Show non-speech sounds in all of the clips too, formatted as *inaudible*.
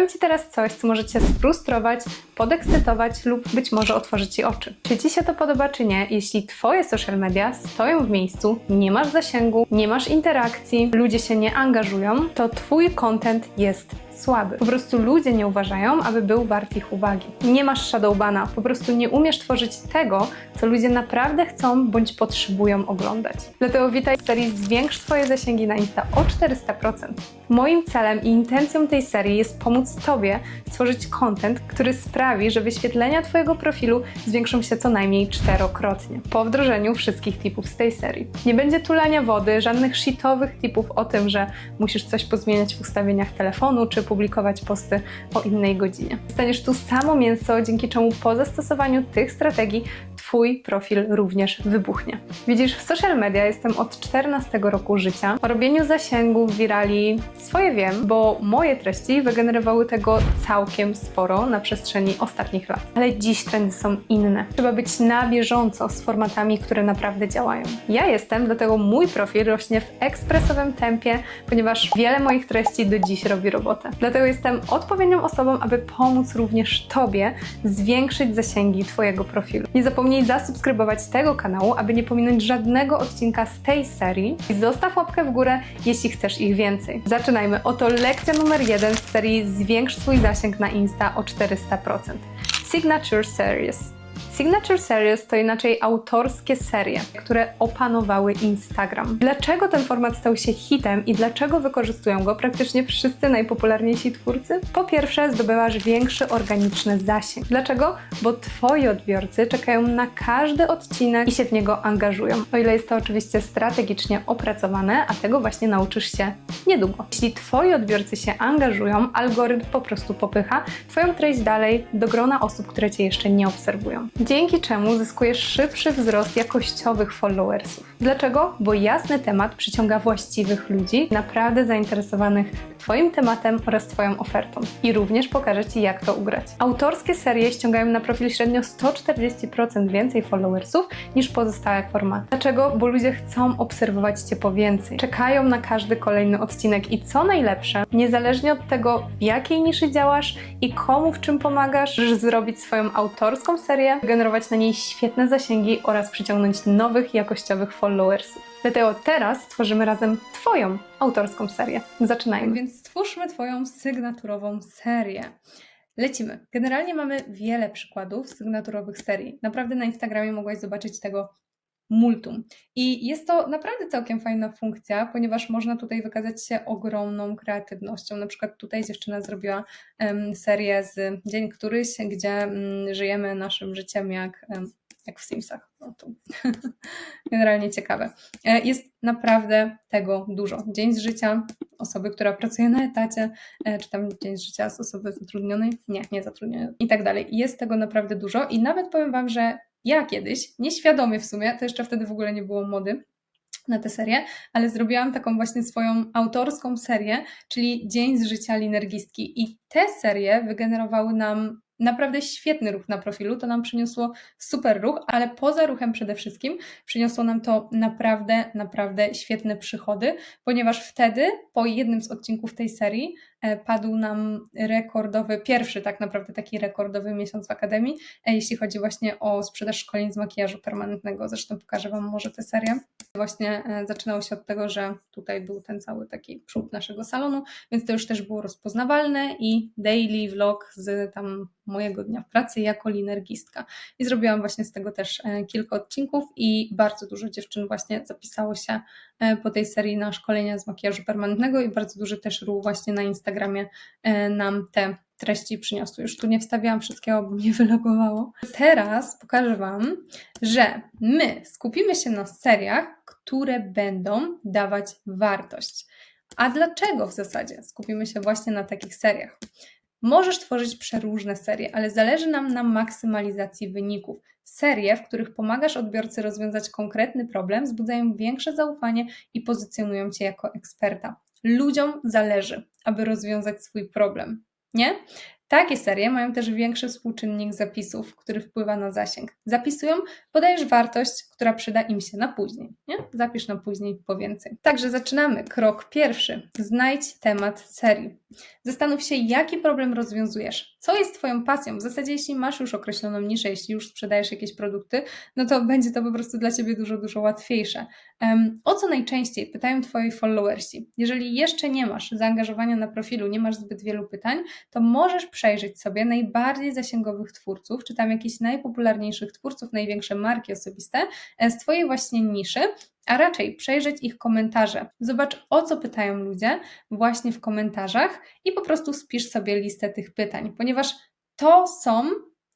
Powiem Ci teraz coś, co może Cię sfrustrować, podekscytować lub być może otworzyć Ci oczy. Czy Ci się to podoba, czy nie? Jeśli Twoje social media stoją w miejscu, nie masz zasięgu, nie masz interakcji, ludzie się nie angażują, to Twój content jest słaby. Po prostu ludzie nie uważają, aby był wart ich uwagi. Nie masz shadowbana, po prostu nie umiesz tworzyć tego, co ludzie naprawdę chcą bądź potrzebują oglądać. Dlatego witaj w serii Zwiększ swoje zasięgi na Insta o 400%. Moim celem i intencją tej serii jest pomóc Tobie stworzyć content, który sprawi, że wyświetlenia Twojego profilu zwiększą się co najmniej czterokrotnie po wdrożeniu wszystkich tipów z tej serii. Nie będzie tulania wody, żadnych shitowych tipów o tym, że musisz coś pozmieniać w ustawieniach telefonu czy publikować posty o innej godzinie. Staniesz tu samo mięso, dzięki czemu po zastosowaniu tych strategii Twój profil również wybuchnie. Widzisz, w social media jestem od 14 roku życia. O robieniu zasięgów, wirali swoje wiem, bo moje treści wygenerowały tego całkiem sporo na przestrzeni ostatnich lat. Ale dziś trendy są inne. Trzeba być na bieżąco z formatami, które naprawdę działają. Ja jestem, dlatego mój profil rośnie w ekspresowym tempie, ponieważ wiele moich treści do dziś robi robotę. Dlatego jestem odpowiednią osobą, aby pomóc również Tobie zwiększyć zasięgi Twojego profilu. Nie zapomnij zasubskrybować tego kanału, aby nie pominąć żadnego odcinka z tej serii i zostaw łapkę w górę, jeśli chcesz ich więcej. Zaczynajmy. Oto lekcja numer jeden z serii Zwiększ swój zasięg na Insta o 400%. Signature Series. Signature Series to inaczej autorskie serie, które opanowały Instagram. Dlaczego ten format stał się hitem i dlaczego wykorzystują go praktycznie wszyscy najpopularniejsi twórcy? Po pierwsze, zdobywasz większy organiczny zasięg. Dlaczego? Bo Twoi odbiorcy czekają na każdy odcinek i się w niego angażują. O ile jest to oczywiście strategicznie opracowane, a tego właśnie nauczysz się niedługo. Jeśli Twoi odbiorcy się angażują, algorytm po prostu popycha Twoją treść dalej do grona osób, które Cię jeszcze nie obserwują dzięki czemu zyskujesz szybszy wzrost jakościowych followersów. Dlaczego? Bo jasny temat przyciąga właściwych ludzi, naprawdę zainteresowanych Twoim tematem oraz Twoją ofertą. I również pokażę Ci, jak to ugrać. Autorskie serie ściągają na profil średnio 140% więcej followersów niż pozostałe formaty. Dlaczego? Bo ludzie chcą obserwować Cię po więcej. Czekają na każdy kolejny odcinek i co najlepsze, niezależnie od tego, w jakiej niszy działasz i komu w czym pomagasz, możesz zrobić swoją autorską serię, generować na niej świetne zasięgi oraz przyciągnąć nowych, jakościowych followersów. Dlatego teraz stworzymy razem Twoją autorską serię. Zaczynajmy. Więc stwórzmy Twoją sygnaturową serię. Lecimy. Generalnie mamy wiele przykładów sygnaturowych serii. Naprawdę na Instagramie mogłaś zobaczyć tego multum. I jest to naprawdę całkiem fajna funkcja, ponieważ można tutaj wykazać się ogromną kreatywnością. Na przykład tutaj dziewczyna zrobiła serię z Dzień któryś, gdzie um, żyjemy naszym życiem jak, jak w Simsach. No to *laughs* generalnie ciekawe. E, jest naprawdę tego dużo. Dzień z życia osoby, która pracuje na etacie, e, czy tam dzień z życia z osoby zatrudnionej, nie, nie zatrudnionej i tak dalej. Jest tego naprawdę dużo i nawet powiem Wam, że ja kiedyś, nieświadomie w sumie, to jeszcze wtedy w ogóle nie było mody na tę serię, ale zrobiłam taką właśnie swoją autorską serię, czyli Dzień z życia linergistki. I te serie wygenerowały nam naprawdę świetny ruch na profilu, to nam przyniosło super ruch, ale poza ruchem przede wszystkim przyniosło nam to naprawdę, naprawdę świetne przychody, ponieważ wtedy po jednym z odcinków tej serii padł nam rekordowy, pierwszy tak naprawdę taki rekordowy miesiąc w Akademii, e, jeśli chodzi właśnie o sprzedaż szkoleń z makijażu permanentnego. Zresztą pokażę Wam może tę serię. Właśnie e, zaczynało się od tego, że tutaj był ten cały taki przód naszego salonu, więc to już też było rozpoznawalne i daily vlog z tam mojego dnia w pracy jako linergistka. I zrobiłam właśnie z tego też kilka odcinków i bardzo dużo dziewczyn właśnie zapisało się po tej serii na szkolenia z makijażu permanentnego i bardzo duży też ruch właśnie na Instagramie Instagramie e, nam te treści przyniosły. Już tu nie wstawiałam wszystkiego, bo mnie *laughs* wylogowało. Teraz pokażę Wam, że my skupimy się na seriach, które będą dawać wartość. A dlaczego w zasadzie skupimy się właśnie na takich seriach? Możesz tworzyć przeróżne serie, ale zależy nam na maksymalizacji wyników. Serie, w których pomagasz odbiorcy rozwiązać konkretny problem, wzbudzają większe zaufanie i pozycjonują Cię jako eksperta. Ludziom zależy, aby rozwiązać swój problem. Nie? Takie serie mają też większy współczynnik zapisów, który wpływa na zasięg. Zapisują, podajesz wartość, która przyda im się na później. Nie? Zapisz na później po więcej. Także zaczynamy. Krok pierwszy. Znajdź temat serii. Zastanów się, jaki problem rozwiązujesz. Co jest Twoją pasją? W zasadzie, jeśli masz już określoną niszę, jeśli już sprzedajesz jakieś produkty, no to będzie to po prostu dla Ciebie dużo, dużo łatwiejsze. Um, o co najczęściej pytają Twoi followersi? Jeżeli jeszcze nie masz zaangażowania na profilu, nie masz zbyt wielu pytań, to możesz przejrzeć sobie najbardziej zasięgowych twórców, czy tam jakichś najpopularniejszych twórców, największe marki osobiste e, z Twojej właśnie niszy, a raczej przejrzeć ich komentarze. Zobacz, o co pytają ludzie właśnie w komentarzach i po prostu spisz sobie listę tych pytań, ponieważ to są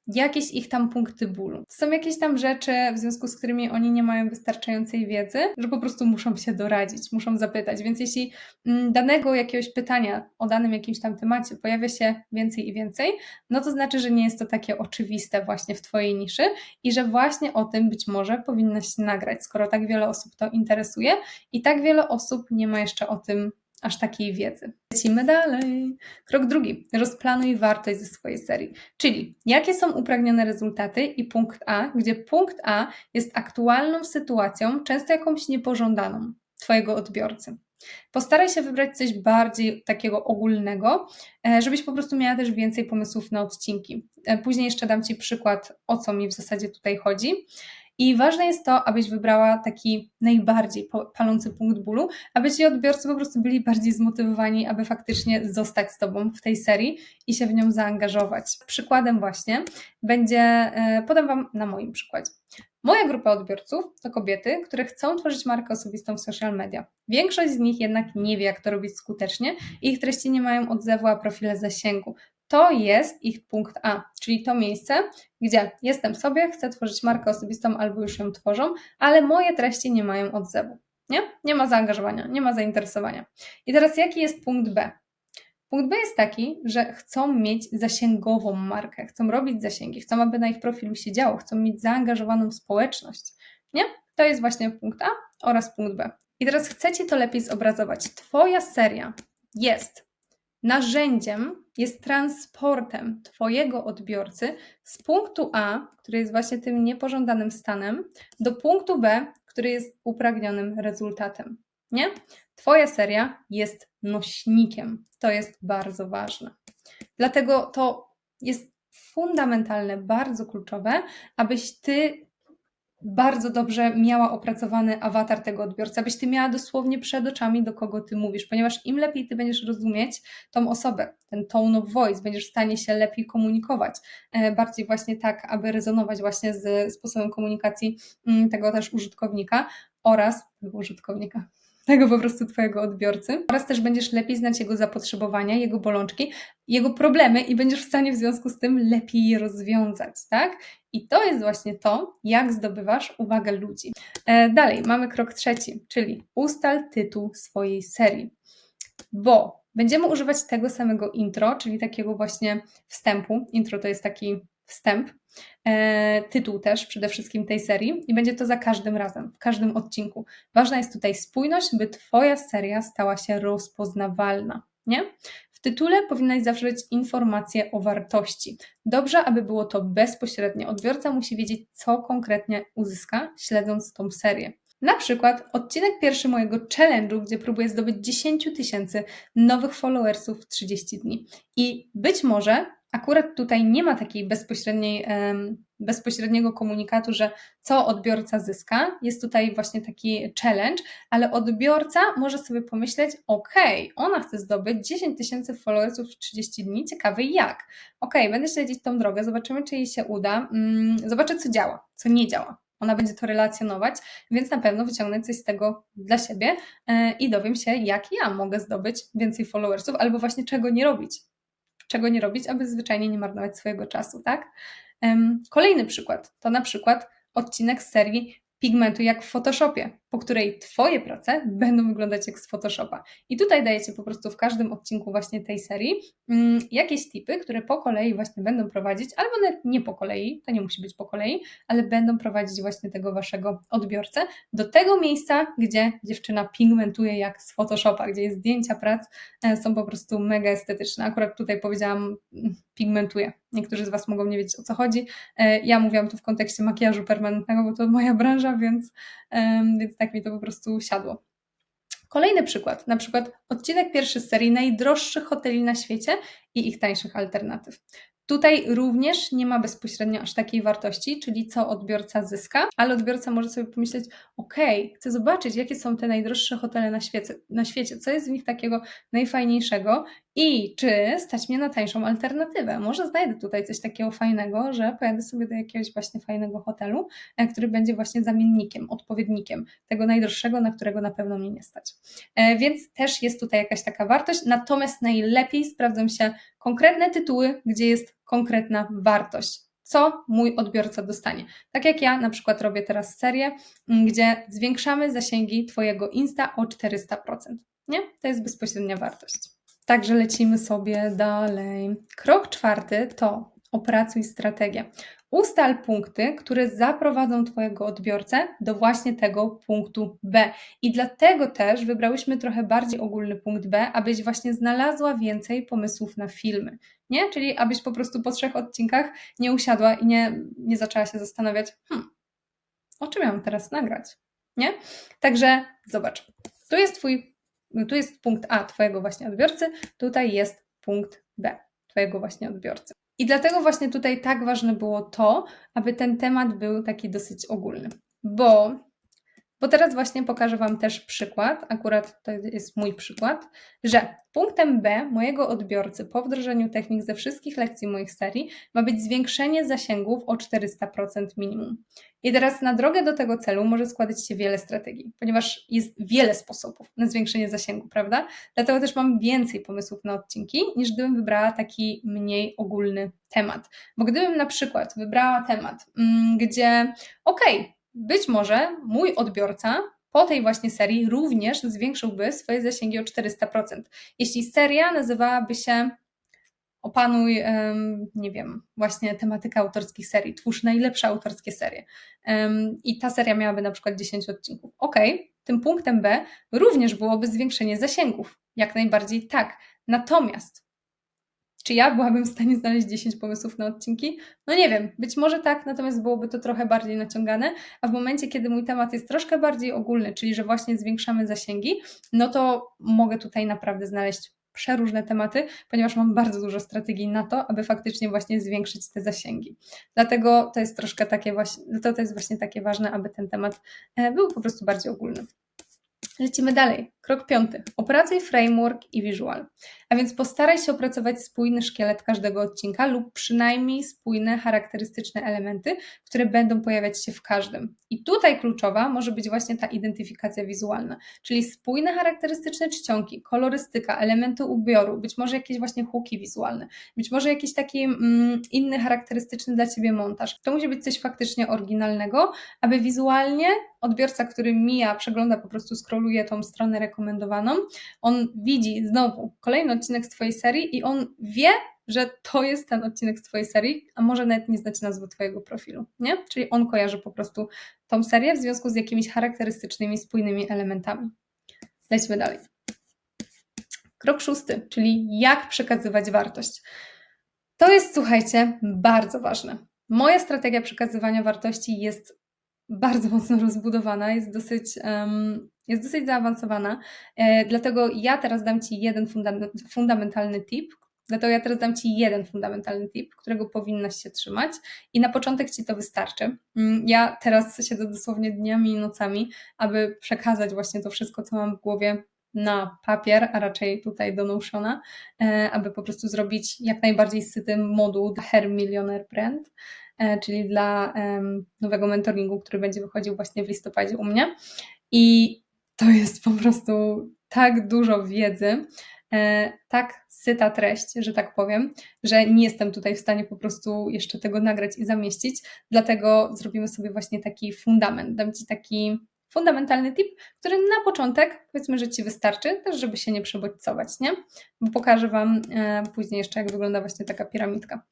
jakieś ich tam punkty bólu. Są jakieś tam rzeczy, w związku z którymi oni nie mają wystarczającej wiedzy, że po prostu muszą się doradzić, muszą zapytać. Więc jeśli mm, danego jakiegoś pytania o danym jakimś tam temacie pojawia się więcej i więcej, no to znaczy, że nie jest to takie oczywiste właśnie w Twojej niszy i że właśnie o tym być może powinnaś nagrać, skoro tak wiele osób to interesuje i tak wiele osób nie ma jeszcze o tym aż takiej wiedzy. Lecimy dalej. Krok drugi. Rozplanuj wartość ze swojej serii. Czyli jakie są upragnione rezultaty i punkt A, gdzie punkt A jest aktualną sytuacją, często jakąś niepożądaną Twojego odbiorcy. Postaraj się wybrać coś bardziej takiego ogólnego, e, żebyś po prostu miała też więcej pomysłów na odcinki. E, później jeszcze dam Ci przykład, o co mi w zasadzie tutaj chodzi. I ważne jest to, abyś wybrała taki najbardziej palący punkt bólu, aby ci odbiorcy po prostu byli bardziej zmotywowani, aby faktycznie zostać z Tobą w tej serii i się w nią zaangażować. Przykładem właśnie będzie, e, podam Wam na moim przykładzie. Moja grupa odbiorców to kobiety, które chcą tworzyć markę osobistą w social media. Większość z nich jednak nie wie, jak to robić skutecznie i ich treści nie mają odzewu, a profile zasięgu to jest ich punkt A, czyli to miejsce, gdzie jestem sobie, chcę tworzyć markę osobistą albo już ją tworzą, ale moje treści nie mają odzewu. Nie? Nie ma zaangażowania, nie ma zainteresowania. I teraz jaki jest punkt B? Punkt B jest taki, że chcą mieć zasięgową markę, chcą robić zasięgi, chcą, aby na ich profilu się działo, chcą mieć zaangażowaną społeczność. Nie? To jest właśnie punkt A oraz punkt B. I teraz chcę Ci to lepiej zobrazować. Twoja seria jest narzędziem, jest transportem Twojego odbiorcy z punktu A, który jest właśnie tym niepożądanym stanem, do punktu B, który jest upragnionym rezultatem. Nie? Twoja seria jest nośnikiem. To jest bardzo ważne. Dlatego to jest fundamentalne, bardzo kluczowe, abyś ty bardzo dobrze miała opracowany awatar tego odbiorcy, abyś ty miała dosłownie przed oczami, do kogo ty mówisz, ponieważ im lepiej ty będziesz rozumieć tą osobę, ten tone of voice, będziesz w stanie się lepiej komunikować, e, bardziej właśnie tak, aby rezonować właśnie z sposobem komunikacji mm, tego też użytkownika oraz użytkownika, tego po prostu Twojego odbiorcy. Oraz też będziesz lepiej znać jego zapotrzebowania, jego bolączki, jego problemy i będziesz w stanie w związku z tym lepiej je rozwiązać, tak? I to jest właśnie to, jak zdobywasz uwagę ludzi. E, dalej, mamy krok trzeci, czyli ustal tytuł swojej serii. Bo będziemy używać tego samego intro, czyli takiego właśnie wstępu. Intro to jest taki wstęp, tytuł też przede wszystkim tej serii i będzie to za każdym razem, w każdym odcinku. Ważna jest tutaj spójność, by Twoja seria stała się rozpoznawalna. Nie? W tytule powinnaś zawrzeć informacje o wartości. Dobrze, aby było to bezpośrednie. Odbiorca musi wiedzieć, co konkretnie uzyska, śledząc tą serię. Na przykład odcinek pierwszy mojego challenge'u, gdzie próbuję zdobyć 10 tysięcy nowych followersów w 30 dni. I być może akurat tutaj nie ma takiej bezpośredniej, bezpośredniego komunikatu, że co odbiorca zyska. Jest tutaj właśnie taki challenge, ale odbiorca może sobie pomyśleć: OK, ona chce zdobyć 10 tysięcy followersów w 30 dni, ciekawy jak. OK, będę śledzić tą drogę, zobaczymy, czy jej się uda, mm, zobaczę, co działa, co nie działa. Ona będzie to relacjonować, więc na pewno wyciągnę coś z tego dla siebie e, i dowiem się, jak ja mogę zdobyć więcej followersów, albo właśnie czego nie robić, czego nie robić, aby zwyczajnie nie marnować swojego czasu, tak? Kolejny przykład to na przykład odcinek z serii pigmentu jak w Photoshopie, po której Twoje prace będą wyglądać jak z Photoshopa. I tutaj dajecie po prostu w każdym odcinku właśnie tej serii mm, jakieś tipy, które po kolei właśnie będą prowadzić, albo nawet nie po kolei, to nie musi być po kolei, ale będą prowadzić właśnie tego Waszego odbiorcę do tego miejsca, gdzie dziewczyna pigmentuje jak z Photoshopa, gdzie zdjęcia prac e, są po prostu mega estetyczne. Akurat tutaj powiedziałam mm, pigmentuje. Niektórzy z Was mogą nie wiedzieć o co chodzi. E, Ja mówiłam tu w kontekście makijażu permanentnego, bo to moja branża, więc, więc tak mi to po prostu siadło. Kolejny przykład, na przykład odcinek pierwszy z serii najdroższych hoteli na świecie i ich tańszych alternatyw. Tutaj również nie ma bezpośrednio aż takiej wartości, czyli co odbiorca zyska, ale odbiorca może sobie pomyśleć: OK, chcę zobaczyć, jakie są te najdroższe hotele na świecie, na świecie, co jest w nich takiego najfajniejszego i czy stać mnie na tańszą alternatywę. Może znajdę tutaj coś takiego fajnego, że pojadę sobie do jakiegoś właśnie fajnego hotelu, e, który będzie właśnie zamiennikiem, odpowiednikiem tego najdroższego, na którego na pewno mnie nie stać. E, Więc też jest tutaj jakaś taka wartość, natomiast najlepiej sprawdzą się konkretne tytuły, gdzie jest konkretna wartość. Co mój odbiorca dostanie. Tak jak ja na przykład robię teraz serię, gdzie zwiększamy zasięgi Twojego Insta o 400%. Nie? To jest bezpośrednia wartość. Także lecimy sobie dalej. Krok czwarty to opracuj strategię. Ustal punkty, które zaprowadzą Twojego odbiorcę do właśnie tego punktu B. I dlatego też wybrałyśmy trochę bardziej ogólny punkt B, abyś właśnie znalazła więcej pomysłów na filmy. Nie? Czyli abyś po prostu po trzech odcinkach nie usiadła i nie, nie zaczęła się zastanawiać, hmm, o czym ja mam teraz nagrać? Nie? Także zobacz, tu jest Twój, tu jest punkt A Twojego właśnie odbiorcy, tutaj jest punkt B Twojego właśnie odbiorcy. I dlatego właśnie tutaj tak ważne było to, aby ten temat był taki dosyć ogólny, bo, bo teraz właśnie pokażę Wam też przykład, akurat to jest mój przykład, że punktem B mojego odbiorcy po wdrożeniu technik ze wszystkich lekcji moich serii ma być zwiększenie zasięgów o 400% minimum. I teraz na drogę do tego celu może składać się wiele strategii, ponieważ jest wiele sposobów na zwiększenie zasięgu, prawda? Dlatego też mam więcej pomysłów na odcinki, niż gdybym wybrała taki mniej ogólny temat. Bo gdybym na przykład wybrała temat, mm, gdzie okej, okay, być może mój odbiorca po tej właśnie serii również zwiększyłby swoje zasięgi o 400%. Jeśli seria nazywałaby się opanuj, nie wiem, właśnie tematykę autorskich serii, twórz najlepsze autorskie serie. I ta seria miałaby na przykład 10 odcinków. Ok, tym punktem B również byłoby zwiększenie zasięgów. Jak najbardziej tak. Natomiast czy ja byłabym w stanie znaleźć 10 pomysłów na odcinki? No nie wiem, być może tak, natomiast byłoby to trochę bardziej naciągane, a w momencie, kiedy mój temat jest troszkę bardziej ogólny, czyli że właśnie zwiększamy zasięgi, no to mogę tutaj naprawdę znaleźć przeróżne tematy, ponieważ mam bardzo dużo strategii na to, aby faktycznie właśnie zwiększyć te zasięgi. Dlatego to jest troszkę takie właśnie, to jest właśnie takie ważne, aby ten temat e, był po prostu bardziej ogólny. Lecimy dalej. Krok piąty. Opracuj framework i visual. A więc postaraj się opracować spójny szkielet każdego odcinka lub przynajmniej spójne, charakterystyczne elementy, które będą pojawiać się w każdym. I tutaj kluczowa może być właśnie ta identyfikacja wizualna, czyli spójne, charakterystyczne czcionki, kolorystyka, elementy ubioru, być może jakieś właśnie huki wizualne, być może jakiś taki mm, inny, charakterystyczny dla Ciebie montaż. To musi być coś faktycznie oryginalnego, aby wizualnie odbiorca, który mija, przegląda, po prostu scrolluje tą stronę rekomendowaną, on widzi znowu kolejny odcinek z Twojej serii i on wie, że to jest ten odcinek z Twojej serii, a może nawet nie znać nazwy Twojego profilu, nie? Czyli on kojarzy po prostu tą serię w związku z jakimiś charakterystycznymi, spójnymi elementami. Lećmy dalej. Krok szósty, czyli jak przekazywać wartość. To jest, słuchajcie, bardzo ważne. Moja strategia przekazywania wartości jest bardzo mocno rozbudowana, jest dosyć, um, jest dosyć zaawansowana. E, dlatego ja teraz dam Ci jeden funda- fundamentalny tip. Dlatego ja teraz dam Ci jeden fundamentalny tip, którego powinnaś się trzymać, i na początek Ci to wystarczy. Mm, ja teraz siedzę dosłownie dniami i nocami, aby przekazać właśnie to wszystko, co mam w głowie na papier, a raczej tutaj do Notiona, e, aby po prostu zrobić jak najbardziej syty moduł Her Millionaire Brand. E, czyli dla nowego mentoringu, który będzie wychodził właśnie w listopadzie u mnie. I to jest po prostu tak dużo wiedzy, e, tak syta treść, że tak powiem, że nie jestem tutaj w stanie po prostu jeszcze tego nagrać i zamieścić, dlatego zrobimy sobie właśnie taki fundament. Dam Ci taki fundamentalny tip, który na początek powiedzmy, że Ci wystarczy, też żeby się nie przebodźcować, nie? Bo pokażę Wam e, później jeszcze, jak wygląda właśnie taka piramidka.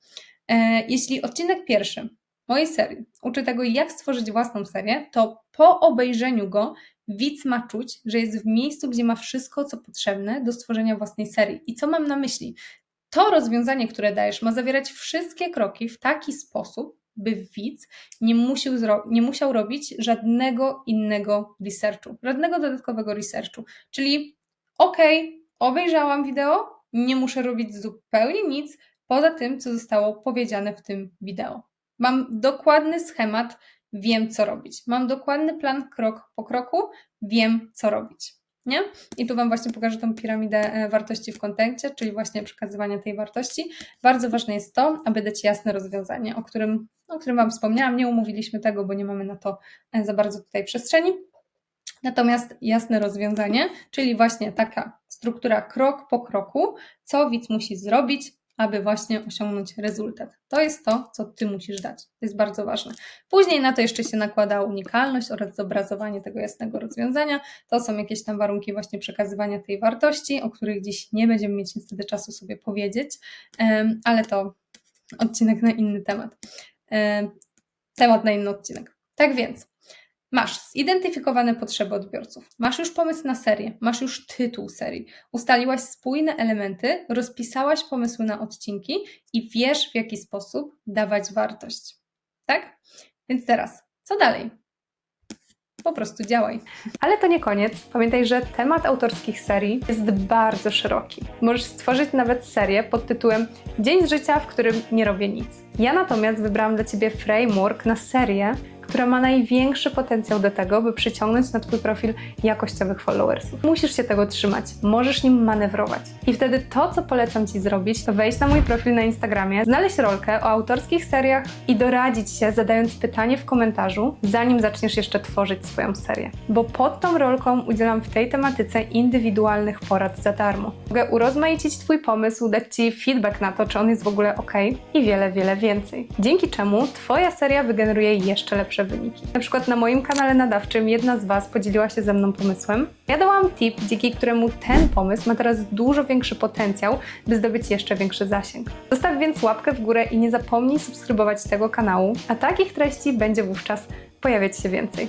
E, jeśli odcinek pierwszy mojej serii uczy tego, jak stworzyć własną serię, to po obejrzeniu go widz ma czuć, że jest w miejscu, gdzie ma wszystko, co potrzebne do stworzenia własnej serii. I co mam na myśli? To rozwiązanie, które dajesz, ma zawierać wszystkie kroki w taki sposób, by widz nie nie musiał robić żadnego innego researchu, żadnego dodatkowego researchu. Czyli okej, obejrzałam wideo, nie muszę robić zupełnie nic poza tym, co zostało powiedziane w tym wideo. Mam dokładny schemat, wiem co robić. Mam dokładny plan krok po kroku, wiem co robić. Nie? I tu Wam właśnie pokażę tą piramidę e, wartości w kontekście, czyli właśnie przekazywania tej wartości. Bardzo ważne jest to, aby dać jasne rozwiązanie, o którym, o którym Wam wspomniałam. Nie umówiliśmy tego, bo nie mamy na to e, za bardzo tutaj przestrzeni. Natomiast jasne rozwiązanie, czyli właśnie taka struktura krok po kroku, co widz musi zrobić, aby właśnie osiągnąć rezultat. To jest to, co Ty musisz dać. To jest bardzo ważne. Później na to jeszcze się nakłada unikalność oraz zobrazowanie tego jasnego rozwiązania. To są jakieś tam warunki właśnie przekazywania tej wartości, o których dziś nie będziemy mieć niestety czasu sobie powiedzieć, ale to odcinek na inny temat. Em, Temat na inny odcinek. Tak więc, Masz zidentyfikowane potrzeby odbiorców, masz już pomysł na serię, masz już tytuł serii, ustaliłaś spójne elementy, rozpisałaś pomysły na odcinki i wiesz, w jaki sposób dawać wartość. Tak? Więc teraz, co dalej? Po prostu działaj. Ale to nie koniec. Pamiętaj, że temat autorskich serii jest bardzo szeroki. Możesz stworzyć nawet serię pod tytułem Dzień z życia, w którym nie robię nic. Ja natomiast wybrałam dla Ciebie framework na serię, która ma największy potencjał do tego, by przyciągnąć na Twój profil jakościowych followersów. Musisz się tego trzymać, możesz nim manewrować. I wtedy to, co polecam Ci zrobić, to wejść na mój profil na Instagramie, znaleźć rolkę o autorskich seriach i doradzić się, zadając pytanie w komentarzu, zanim zaczniesz jeszcze tworzyć swoją serię. Bo pod tą rolką udzielam w tej tematyce indywidualnych porad za darmo. Mogę urozmaicić Twój pomysł, dać Ci feedback na to, czy on jest w ogóle ok i wiele, wiele więcej. Dzięki czemu Twoja seria wygeneruje jeszcze lepsze wyniki. Na przykład na moim kanale nadawczym jedna z Was podzieliła się ze mną pomysłem. Ja dałam tip, dzięki któremu ten pomysł ma teraz dużo większy potencjał, by zdobyć jeszcze większy zasięg. Zostaw więc łapkę w górę i nie zapomnij subskrybować tego kanału, a takich treści będzie wówczas pojawiać się więcej.